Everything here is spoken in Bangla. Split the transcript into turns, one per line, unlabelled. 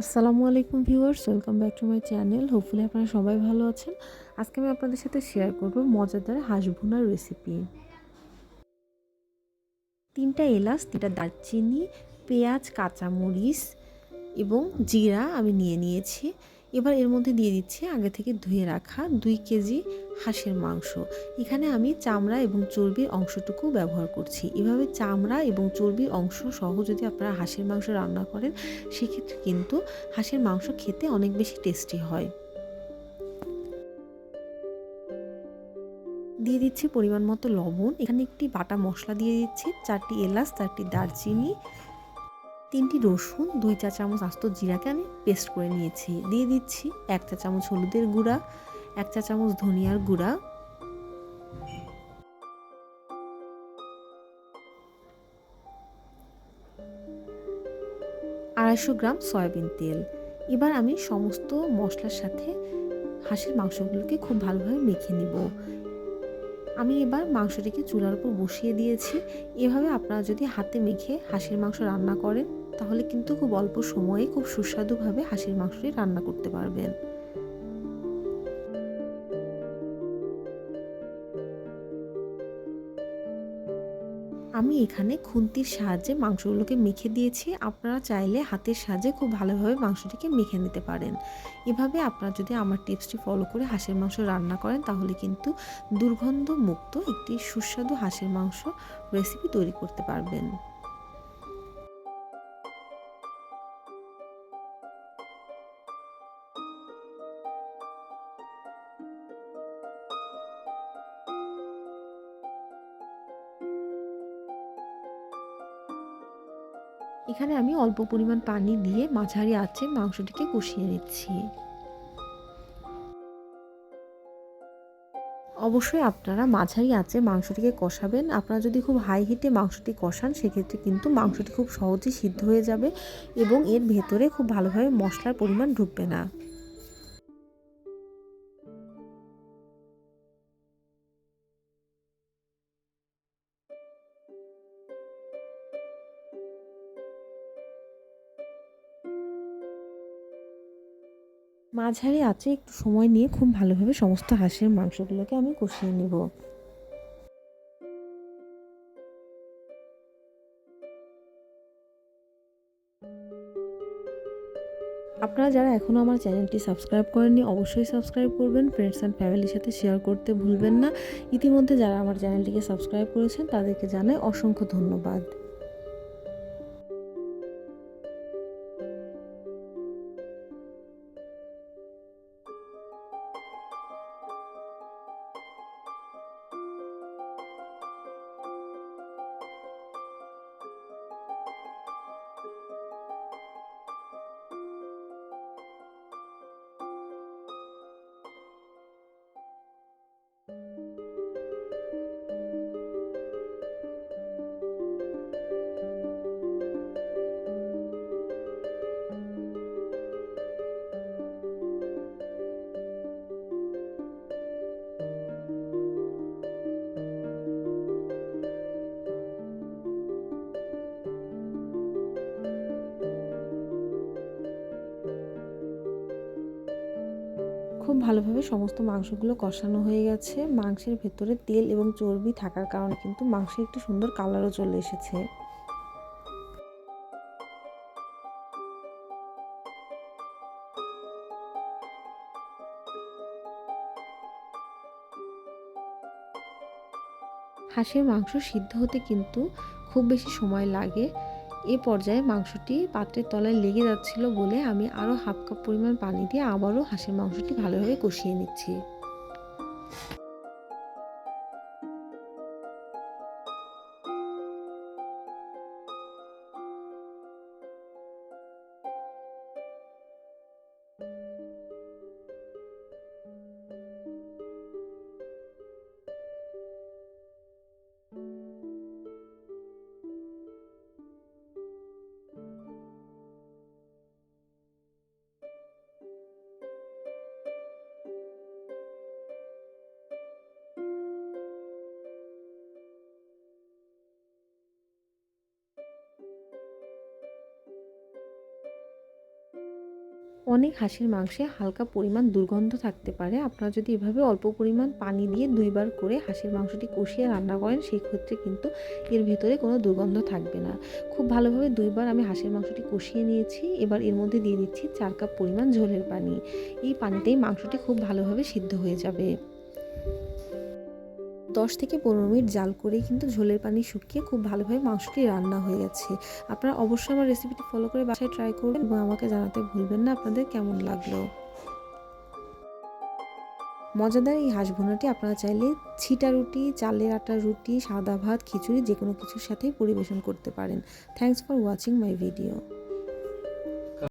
আসসালামু আলাইকুম viewers, welcome back to my channel. Hopefully আপনারা সবাই ভালো আছেন। আজকে আমি আপনাদের সাথে শেয়ার করব মজাদার হাঁস ভুনার রেসিপি তিনটা এলাচ, তিনটা দারচিনি, পেঁয়াজ, কাঁচামরিচ এবং জিরা আমি নিয়ে নিয়েছি। এবার এর মধ্যে দিয়ে দিচ্ছি আগে থেকে ধুয়ে রাখা দুই কেজি হাঁসের মাংস। এখানে আমি চামড়া এবং চর্বির অংশটুকু ব্যবহার করছি। এভাবে চামড়া এবং চর্বির অংশ সহ যদি আপনারা হাঁসের মাংস রান্না করেন, সেক্ষেত্রে কিন্তু হাঁসের মাংস খেতে অনেক বেশি টেস্টি হয়। দিয়ে দিচ্ছি পরিমাণ মতো লবণ। এখানে একটি বাটা মশলা দিয়ে দিচ্ছি, চারটি এলাচ, চারটি দারচিনি তিনটি রসুন, দুই চা চামচ আস্ত জিরাকে আমি পেস্ট করে নিয়েছি। দিয়ে দিচ্ছি এক চা চামচ হলুদের গুঁড়া, এক চা চামচ ধনিয়ার গুঁড়া। আড়াইশো গ্রাম সয়াবিন তেল। এবার আমি সমস্ত মশলার সাথে হাঁসের মাংসগুলোকে খুব ভালোভাবে মেখে নিব। আমি এবার মাংসটিকে চুলার উপর বসিয়ে দিয়েছি। এভাবে আপনারা যদি হাতে মেখে হাঁসের মাংস রান্না করেন তাহলে কিন্তু খুব অল্প সময়ে খুব সুস্বাদুভাবে হাঁসের মাংসটি রান্না করতে পারবেন। আমি এখানে খুন্তির সাহায্যে মাংসগুলোকে মেখে দিয়েছি। আপনারা চাইলে হাতের সাহায্যে খুব ভালোভাবে মাংসটিকে মেখে নিতে পারেন। এভাবে আপনারা যদি আমার টিপসটি ফলো করে হাঁসের মাংস রান্না করেন, তাহলে কিন্তু দুর্গন্ধ মুক্ত একটি সুস্বাদু হাঁসের মাংস রেসিপি তৈরি করতে পারবেন। এখানে আমি অল্প পরিমাণ পানি দিয়ে মাঝারি আছে মাংসটিকে কষিয়ে নিচ্ছি। অবশ্যই আপনারা মাঝারি আঁচে মাংসটিকে কষাবেন। আপনারা যদি খুব হাই হিটে মাংসটি কষান, সেক্ষেত্রে কিন্তু মাংসটি খুব সহজেই সিদ্ধ হয়ে যাবে এবং এর ভেতরে খুব ভালোভাবে মশলার পরিমাণ ঢুকবে না। মাঝারি আছে একটু সময় নিয়ে খুব ভালোভাবে সমস্ত হাঁসের মাংসগুলোকে আমি কষিয়ে নেব। আপনারা যারা এখনও আমার চ্যানেলটি সাবস্ক্রাইব করেননি, অবশ্যই সাবস্ক্রাইব করবেন। ফ্রেন্ডস অ্যান্ড ফ্যামিলির সাথে শেয়ার করতে ভুলবেন না। ইতিমধ্যে যারা আমার চ্যানেলটিকে সাবস্ক্রাইব করেছেন, তাদেরকে জানাই অসংখ্য ধন্যবাদ। খুব ভালোভাবে সমস্ত মাংসগুলো কষানো হয়ে গেছে। মাংসের ভেতরে তেল এবং চর্বি থাকার কারণে কিন্তু মাংসে একটু সুন্দর কালারও চলে এসেছে। হাঁসের মাংস সিদ্ধ হতে কিন্তু খুব বেশি সময় লাগে। এ পর্যায়ে মাংসটি পাত্রের তলায় লেগে যাচ্ছিল বলে আমি আরও হাফ কাপ পরিমাণ পানি দিয়ে আবারও হাঁসের মাংসটি ভালোভাবে কষিয়ে নিচ্ছি। অনেক হাঁসের মাংসে হালকা পরিমাণ দুর্গন্ধ থাকতে পারে। আপনারা যদি এভাবে অল্প পরিমাণ পানি দিয়ে দুইবার করে হাঁসের মাংসটি কষিয়ে রান্না করেন, সেই ক্ষেত্রে কিন্তু এর ভেতরে কোনো দুর্গন্ধ থাকবে না। খুব ভালোভাবে দুইবার আমি হাঁসের মাংসটি কষিয়ে নিয়েছি। এবার এর মধ্যে দিয়ে দিচ্ছি চার কাপ পরিমাণ ঝোলের পানি। এই পানিতেই মাংসটি খুব ভালোভাবে সিদ্ধ হয়ে যাবে। দশ থেকে পনেরো মিনিট জাল করেই কিন্তু ঝোলের পানি শুকিয়ে খুব ভালোভাবে মাংসটি রান্না হয়ে গেছে। আপনারা অবশ্যই আমার রেসিপিটি ফলো করে বাসায় ট্রাই করবেন এবং আমাকে জানাতে ভুলবেন না আপনাদের কেমন লাগল। মজাদার এই হাঁস ভুনাটি আপনারা চাইলে ছিটা রুটি, চালের আটার রুটি, সাদা ভাত, খিচুড়ি যে কোনো কিছুর সাথেই পরিবেশন করতে পারেন। Thanks for watching my video